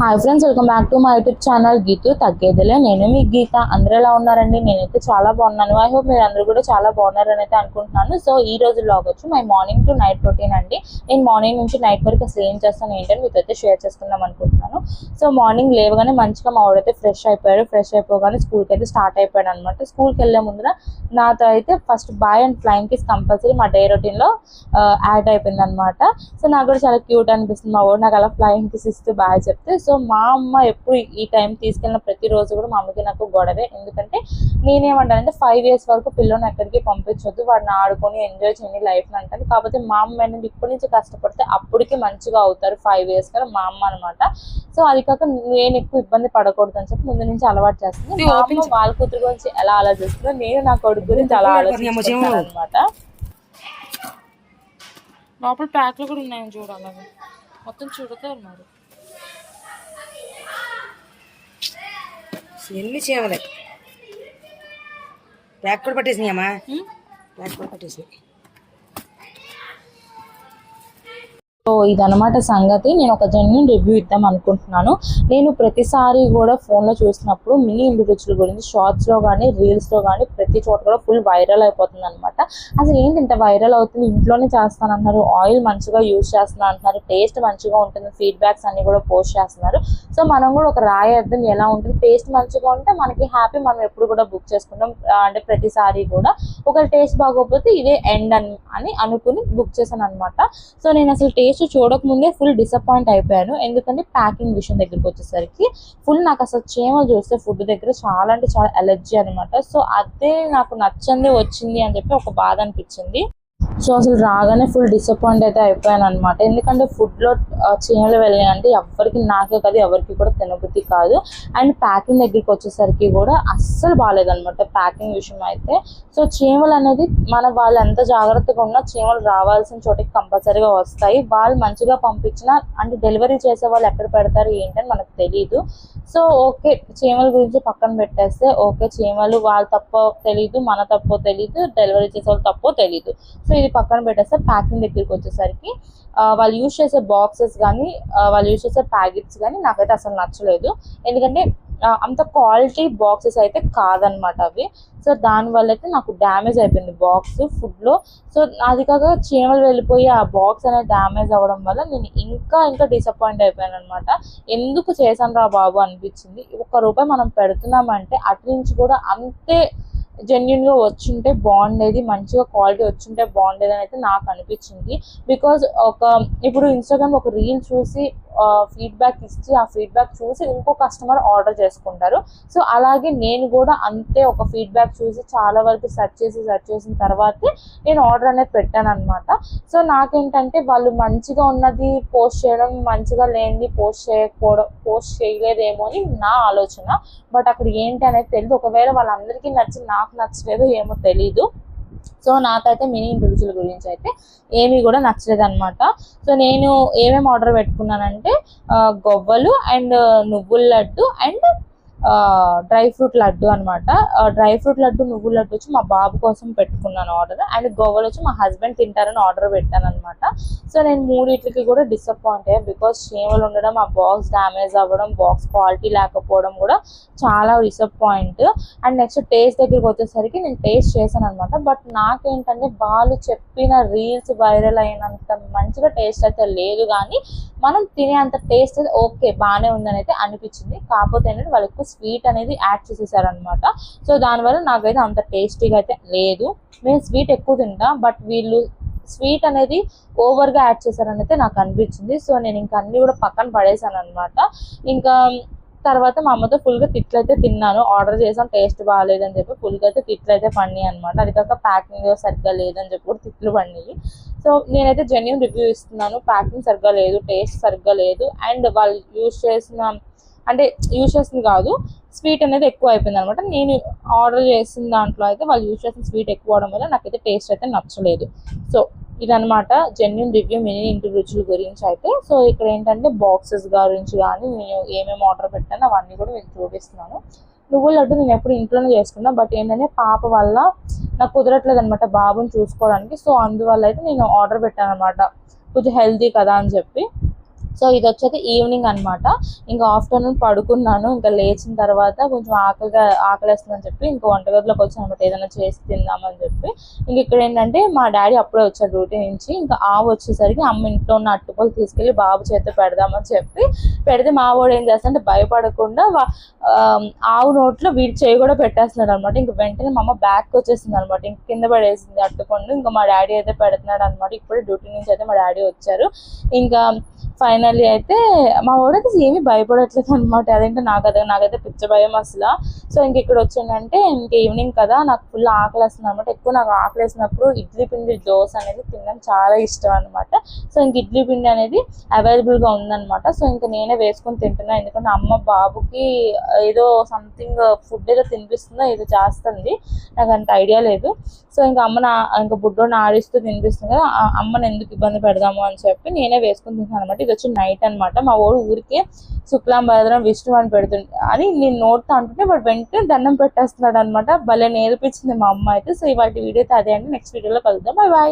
Hi friends welcome back to my YouTube channel Geethu తగ్గేదిలే. నేను మీ గీత. అందరూ ఎలా ఉన్నారండి? నేనైతే చాలా బాగున్నాను. ఐ హోప్ మీరు అందరూ కూడా చాలా బాగున్నారని అయితే అనుకుంటున్నాను. సో ఈ రోజు లాగ్ వచ్చి my morning to night routine అండి. నేను మార్నింగ్ నుంచి నైట్ వరకు అసలు ఏం చేస్తాను ఏంటని మీతో అయితే షేర్ చేసుకుందాం అనుకుంటున్నాను. సో మార్నింగ్ లేవగానే మంచిగా మా వాడైతే ఫ్రెష్ అయిపోయాడు. ఫ్రెష్ అయిపోగానే స్కూల్కి అయితే స్టార్ట్ అయిపోయాడు అనమాట స్కూల్కి వెళ్ళే ముందర నాతో అయితే first bye and flying kiss compulsory మా డే రొటీన్లో యాడ్ uh, అయిపోయింది అనమాట సో నాకు కూడా చాలా క్యూట్ అనిపిస్తుంది. మా వాడు నాకు అలా ఫ్లైంగ్ కిస్ ఇస్తూ బాయ్ చెప్తే. సో మా అమ్మ ఎప్పుడు ఈ టైం తీసుకెళ్ళిన ప్రతిరోజు కూడా మా అమ్మకి నాకు గొడవే. ఎందుకంటే నేనేమంటానంటే ఫైవ్ ఇయర్స్ వరకు పిల్లని ఎక్కడికి పంపించొద్దు వాడిని ఆడుకొని ఎంజాయ్ చేయని లైఫ్ అంటాను కాకపోతే మా అమ్మ అనేది ఇప్పటి నుంచి కష్టపడితే అప్పటికి మంచిగా అవుతారు ఫైవ్ ఇయర్స్ కదా మా అమ్మ అనమాట సో అది కాక నేను ఎక్కువ ఇబ్బంది పడకూడదు అని చెప్పి ముందు నుంచి అలవాటు చేస్తుంది. మా అమ్మ వాళ్ళ కూతురు గురించి ఎలా ఆలోచిస్తుందో నేను నా కొడుకు గురించి అలా ఆలోచిస్తాను అనమాట లోపల ప్యాక్లు కూడా ఉన్నాయని చూడాలి మొత్తం చూడతారు మరి. ఎన్ని చేయవలే ప్యాక్ కూడా పట్టేసినాయమ్మా? ప్యాక్ కూడా పట్టేసినాయి. సో ఇదనమాట సంగతి. నేను ఒక జన్యున్ రివ్యూ ఇద్దాం అనుకుంటున్నాను. నేను ప్రతిసారి కూడా ఫోన్లో చూసినప్పుడు మినీ ఇండివిజువల్ గురించి షార్ట్స్లో కానీ రీల్స్లో కానీ ప్రతి చోట కూడా ఫుల్ వైరల్ అయిపోతుంది అనమాట అసలు ఏంటి ఇంత వైరల్ అవుతుంది? ఇంట్లోనే చేస్తాను అంటున్నారు ఆయిల్ మంచిగా యూజ్ చేస్తున్నాను అంటున్నారు టేస్ట్ మంచిగా ఉంటుంది. ఫీడ్బ్యాక్స్ అన్ని కూడా పోస్ట్ చేస్తున్నారు. సో మనం కూడా ఒక రాయర్థం ఎలా ఉంటుంది? టేస్ట్ మంచిగా ఉంటే మనకి హ్యాపీ మనం ఎప్పుడు కూడా బుక్ చేసుకుంటాం. అంటే ప్రతిసారి కూడా ఒక టేస్ట్ బాగోకపోతే ఇదే ఎండ్ అని అని అనుకుని బుక్ చేశాను అనమాట సో నేను అసలు టేస్ట్ చూడకముందే ఫుల్ డిసప్పాయింట్ అయిపోయాను. ఎందుకంటే ప్యాకింగ్ విషయం దగ్గరికి వచ్చేసరికి ఫుల్ నాకు అసలు చీమలు చూస్తే ఫుడ్ దగ్గర చాలా అంటే చాలా ఎలర్జీ అనమాట సో అదే నాకు నచ్చంది వచ్చింది అని చెప్పి ఒక బాధ అనిపించింది. సో అసలు రాగానే ఫుల్ డిసప్పాయింట్ అయితే అయిపోయాను అనమాట ఎందుకంటే ఫుడ్లో చీమలు వెళ్ళాయి అంటే ఎవరికి నాకే కాదు ఎవరికి కూడా తినబుద్ధి కాదు. అండ్ ప్యాకింగ్ దగ్గరికి వచ్చేసరికి కూడా అస్సలు బాగాలేదనమాట ప్యాకింగ్ విషయం అయితే. సో చీమలు అనేది మన వాళ్ళు ఎంత జాగ్రత్తగా ఉన్నా చీమలు రావాల్సిన చోటికి కంపల్సరీగా వస్తాయి. వాళ్ళు మంచిగా పంపించినా అంటే డెలివరీ చేసే వాళ్ళు ఎక్కడ పెడతారు ఏంటని మనకు తెలియదు సో ఓకే చీమల గురించి పక్కన పెట్టేస్తే ఓకే చీమలు వాళ్ళ తప్పో తెలియదు మన తప్పో తెలియదు డెలివరీ చేసే వాళ్ళు తప్పో తెలియదు సో ఇది పక్కన పెట్టేస్తే ప్యాకింగ్ దగ్గరికి వచ్చేసరికి వాళ్ళు యూజ్ చేసే బాక్సెస్ కానీ వాళ్ళు యూజ్ చేసే ప్యాకెట్స్ కానీ నాకైతే అసలు నచ్చలేదు. ఎందుకంటే అంత క్వాలిటీ బాక్సెస్ అయితే కాదనమాట అవి. సో దానివల్ల అయితే నాకు డ్యామేజ్ అయిపోయింది బాక్స్ ఫుడ్లో సో అది కాక చీమలు వెళ్ళిపోయి ఆ బాక్స్ అనేది డ్యామేజ్ అవ్వడం వల్ల నేను ఇంకా ఇంకా డిసప్పాయింట్ అయిపోయాను అనమాట ఎందుకు చేశాను రా బాబు అనిపించింది. ఒక్క రూపాయి మనం పెడుతున్నామంటే అటు నుంచి కూడా అంతే జెన్యున్గా వచ్చుంటే బాగుండేది మంచిగా క్వాలిటీ వచ్చుంటే బాగుండేది అని అయితే నాకు అనిపించింది. బికాజ్ ఒక ఇప్పుడు ఇన్స్టాగ్రామ్ ఒక రీల్ చూసి ఫీడ్బ్యాక్ ఇచ్చి ఆ ఫీడ్బ్యాక్ చూసి ఇంకో కస్టమర్ ఆర్డర్ చేసుకుంటారు. సో అలాగే నేను కూడా అంతే ఒక ఫీడ్బ్యాక్ చూసి చాలా వరకు సెర్చ్ చేసి సెర్చ్ చేసిన తర్వాతే నేను ఆర్డర్ అనేది పెట్టాను అనమాట సో నాకేంటంటే వాళ్ళు మంచిగా ఉన్నది పోస్ట్ చేయడం మంచిగా లేనిది పోస్ట్ చేయకపోవడం పోస్ట్ చేయలేదేమో అని నా ఆలోచన. బట్ అక్కడ ఏంటి అనేది తెలియదు ఒకవేళ వాళ్ళందరికీ నచ్చి నాకు నచ్చలేదు ఏమో తెలీదు. సో నాకైతే మినీ ఇండివిజువల్ గురించి అయితే ఏమీ కూడా నచ్చలేదు అనమాట సో నేను ఏమేమి ఆర్డర్ పెట్టుకున్నానంటే గొవ్వలు అండ్ నువ్వుల laddu and dry fruit laddu అనమాట డ్రై ఫ్రూట్ లడ్డు నువ్వుల లడ్డు వచ్చి మా బాబు కోసం పెట్టుకున్నాను ఆర్డర్. అండ్ గొవ్వలు వచ్చి మా హస్బెండ్ తింటారని ఆర్డర్ పెట్టాను అనమాట సో నేను మూడింటికి కూడా డిసప్పాయింట్ అయ్యా. బికాస్ చీమలు ఉండడం ఆ బాక్స్ డ్యామేజ్ అవ్వడం బాక్స్ క్వాలిటీ లేకపోవడం కూడా చాలా డిసప్పాయింట్ అండ్ నెక్స్ట్ టేస్ట్ దగ్గరికి వచ్చేసరికి నేను టేస్ట్ చేశాను అనమాట బట్ నాకేంటంటే వాళ్ళు చెప్పిన రీల్స్ వైరల్ అయినంత మంచిగా టేస్ట్ అయితే లేదు. కానీ మనం తినే అంత టేస్ట్ అయితే ఓకే బాగానే ఉందని అయితే అనిపించింది. కాకపోతే ఏంటంటే వాళ్ళు ఎక్కువ స్వీట్ అనేది యాడ్ చేసేసారనమాట సో దానివల్ల నాకైతే అంత టేస్టీగా అయితే లేదు. నేను స్వీట్ ఎక్కువ తింటాం బట్ వీళ్ళు స్వీట్ అనేది ఓవర్గా యాడ్ చేశారని అయితే నాకు అనిపించింది. సో నేను ఇంకా అన్ని కూడా పక్కన పడేసాను అనమాట ఇంకా తర్వాత మా అమ్మతో ఫుల్గా తిట్లు అయితే తిన్నాను. ఆర్డర్ చేసాం టేస్ట్ బాగాలేదని చెప్పి ఫుల్గా అయితే తిట్లు అయితే అనమాట అది కాక ప్యాకింగ్ సరిగ్గా లేదని చెప్పి కూడా తిట్లు పడినాయి. సో నేనైతే జెన్యున్ రివ్యూ ఇస్తున్నాను. ప్యాకింగ్ సరిగ్గా లేదు టేస్ట్ సరిగ్గా లేదు. అండ్ వాళ్ళు యూజ్ చేసిన అంటే యూజ్ చేసింది కాదు స్వీట్ అనేది ఎక్కువ అయిపోయింది అనమాట నేను ఆర్డర్ చేసిన దాంట్లో అయితే వాళ్ళు యూజ్ చేసిన స్వీట్ ఎక్కువ అవడం వల్ల నాకైతే టేస్ట్ అయితే నచ్చలేదు. సో ఇదనమాట జెన్యున్ రివ్యూ మినీ ఇంటి రుచుల గురించి అయితే. సో ఇక్కడ ఏంటంటే బాక్సెస్ గురించి కానీ నేను ఏమేమి ఆర్డర్ పెట్టాను అవన్నీ కూడా మీకు చూపిస్తున్నాను. నువ్వుల లడ్డు నేను ఎప్పుడు ఇంట్లోనే చేసుకున్నా బట్ ఏంటంటే పాప వల్ల నాకు కుదరట్లేదు అనమాట బాబుని చూసుకోవడానికి. సో అందువల్ల అయితే నేను ఆర్డర్ పెట్టాను అనమాట కొంచెం హెల్తీ కదా అని చెప్పి. సో ఇది వచ్చేది ఈవినింగ్ అనమాట ఇంకా ఆఫ్టర్నూన్ పడుకున్నాను ఇంకా లేచిన తర్వాత కొంచెం ఆకలిగా ఆకలేస్తుందని చెప్పి ఇంకా వంటగదిలోకి వచ్చాను అనమాట ఏదైనా చేసి తిందామని చెప్పి. ఇంక ఇక్కడ ఏంటంటే మా డాడీ అప్పుడే వచ్చారు డ్యూటీ నుంచి. ఇంకా ఆవు వచ్చేసరికి అమ్మ ఇంట్లో ఉన్న అట్టుపళ్ళు తీసుకెళ్ళి బాబు చేత పెడదామని చెప్పి పెడితే మా వాడు ఏం చేస్తాడంటే భయపడకుండా ఆవు నోట్లో వీడి చేయి కూడా పెట్టేస్తున్నాడు అనమాట ఇంక వెంటనే మా అమ్మ బ్యాక్ వచ్చేసింది అనమాట ఇంక కింద పడేసింది అట్టుకుండా ఇంకా మా డాడీ అయితే పెడుతున్నాడు అనమాట ఇప్పుడే డ్యూటీ నుంచి అయితే మా డాడీ వచ్చారు. ఇంకా ఫైనల్లీ అయితే మా వాడైతే ఏమీ భయపడట్లేదు అనమాట అదేంటో నాకు అదే నాకైతే పిచ్చ భయం అసలు. సో ఇంక ఇక్కడ వచ్చిందంటే ఇంక ఈవినింగ్ కదా నాకు ఫుల్ ఆకలి వస్తుంది అనమాట ఎక్కువ నాకు ఆకలి వేసినప్పుడు ఇడ్లీ పిండి దోశ అనేది తినడం చాలా ఇష్టం అనమాట సో ఇంక ఇడ్లీ పిండి అనేది అవైలబుల్గా ఉందన్నమాట. సో ఇంక నేనే వేసుకొని తింటున్నా. ఎందుకంటే అమ్మ బాబుకి ఏదో సంథింగ్ ఫుడ్ ఏదో తినిపిస్తుందో ఏదో చేస్తుంది. నాకు అంత ఐడియా లేదు. సో ఇంకా అమ్మ నా ఇంకా బుడ్డోని ఆడిస్తూ తినిపిస్తుంది కదా ఆ అమ్మని ఎందుకు ఇబ్బంది పెడదాము అని చెప్పి నేనే వేసుకొని తింటాను అనమాట ఇది వచ్చి నైట్ అన్నమాట. మా వాడు ఊరికే శుక్లాం భద్రం విష్ణు అని పెడుతుంది అని నేను నోట్తో అంటుంటే వాడు వెంటనే దండం పెట్టేస్తున్నాడు అనమాట భలే నేర్పించింది మా అమ్మ అయితే. సో ఇవాటి వీడియో అయితే అదే అండి. నెక్స్ట్ వీడియోలో కలుద్దాం. Bye bye.